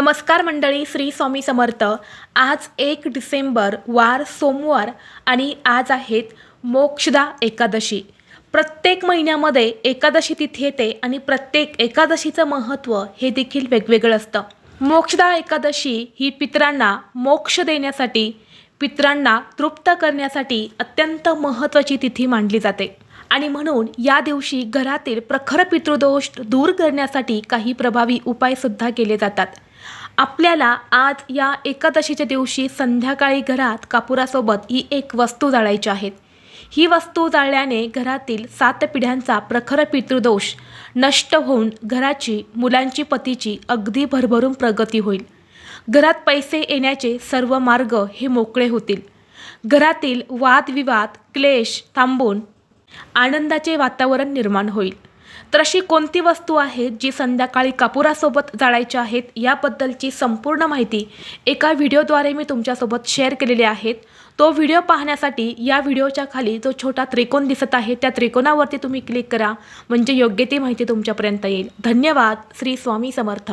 नमस्कार मंडळी श्री स्वामी समर्थ. आज एक डिसेंबर वार सोमवार आणि आज आहेत मोक्षदा एकादशी. प्रत्येक महिन्यामध्ये एकादशी तिथी येते आणि प्रत्येक एकादशीचं महत्त्व हे देखील वेगवेगळं असतं. मोक्षदा एकादशी ही पितरांना मोक्ष देण्यासाठी पितरांना तृप्त करण्यासाठी अत्यंत महत्त्वाची तिथी मानली जाते. आणि म्हणून या दिवशी घरातील प्रखर पितृदोष दूर करण्यासाठी काही प्रभावी उपायसुद्धा केले जातात. आपल्याला आज या एकादशीच्या दिवशी संध्याकाळी घरात कापुरासोबत ही एक वस्तू जाळायची आहेत ही वस्तू जाळल्याने घरातील सात पिढ्यांचा प्रखर पितृदोष नष्ट होऊन घराची मुलांची पतीची अगदी भरभरून प्रगती होईल. घरात पैसे येण्याचे सर्व मार्ग हे मोकळे होतील. घरातील वादविवाद क्लेश थांबून आनंदाचे वातावरण निर्माण होईल. तर अशी कोणती वस्तू आहे जी संध्याकाळी कापुरासोबत जाळायची आहेत याबद्दलची संपूर्ण माहिती एका व्हिडिओद्वारे मी तुमच्यासोबत शेअर केलेली आहेत. तो व्हिडिओ पाहण्यासाठी या व्हिडिओच्या खाली जो छोटा त्रिकोण दिसत आहे त्या त्रिकोणावरती तुम्ही क्लिक करा. म्हणजे योग्य ती माहिती तुमच्यापर्यंत येईल. धन्यवाद. श्री स्वामी समर्थ.